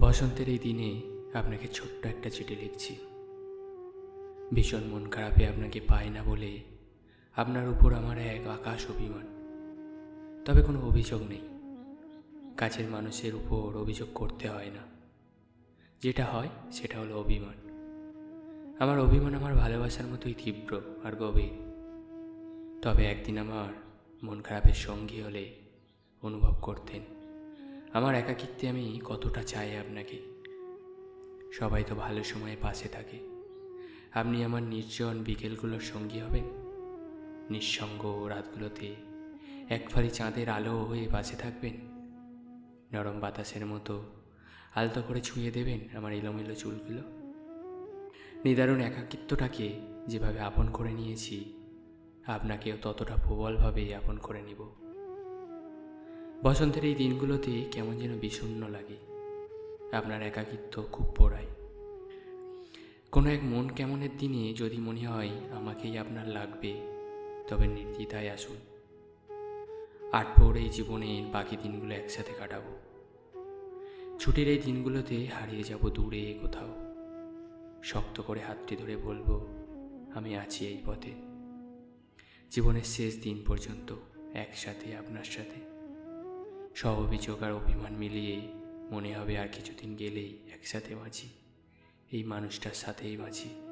বসন্তের এই দিনে আপনাকে ছোট্ট একটা চিঠি লিখছি। ভীষণ মন খারাপে আপনাকে পায় না বলে আপনার উপর আমার এক আকাশ অভিমান। তবে কোনো অভিযোগ নেই। কাছের মানুষের উপর অভিযোগ করতে হয় না। যেটা হয়, সেটা হলো অভিমান। আমার অভিমান আমার ভালোবাসার মতোই তীব্র আর গভীর। তবে একদিন আমার মন খারাপের সঙ্গী হলে অনুভব করতেন। আমার একাকিত্বে আমি কতটা চাই আপনাকে? সবাই তো ভালো সময়ে পাশে থাকে। আপনি আমার নির্জন বিকেলগুলোর সঙ্গী হবেন? নিঃসঙ্গ রাতগুলোতে এক ফালি চাঁদের আলো হয়ে পাশে থাকবেন? নরম বাতাসের মতো আলতো করে ছুঁয়ে দেবেন আমার এলোমেলো চুলগুলো? নিদারুণ একাকিত্বটাকে যেভাবে আপন করে নিয়েছি, আপনাকেও ততটা প্রবলভাবেই আপন করে নিব। বসন্তের এই দিনগুলোতে কেমন যেন বিষণ্ণ লাগে। আপনার একাকিত্ব খুব পোড়ায়। কোনো এক মন কেমনের দিনে যদি মনে হয় আমাকেই আপনার লাগবে, তবে নির্দ্বিধায় আসুন। আটপৌর এই জীবনের বাকি দিনগুলো একসাথে কাটাবো। ছুটির এই দিনগুলোতে হারিয়ে যাব দূরে কোথাও। শক্ত করে হাতটি ধরে বলব, আমি আছি এই পথে। জীবনের শেষ দিন পর্যন্ত একসাথে আপনার সাথে। সব অভিযোগ আর অভিমান মিলিয়ে মনে হবে আর কিছুদিন গেলেই একসাথে বাঁচি। এই মানুষটার সাথেই বাঁচি।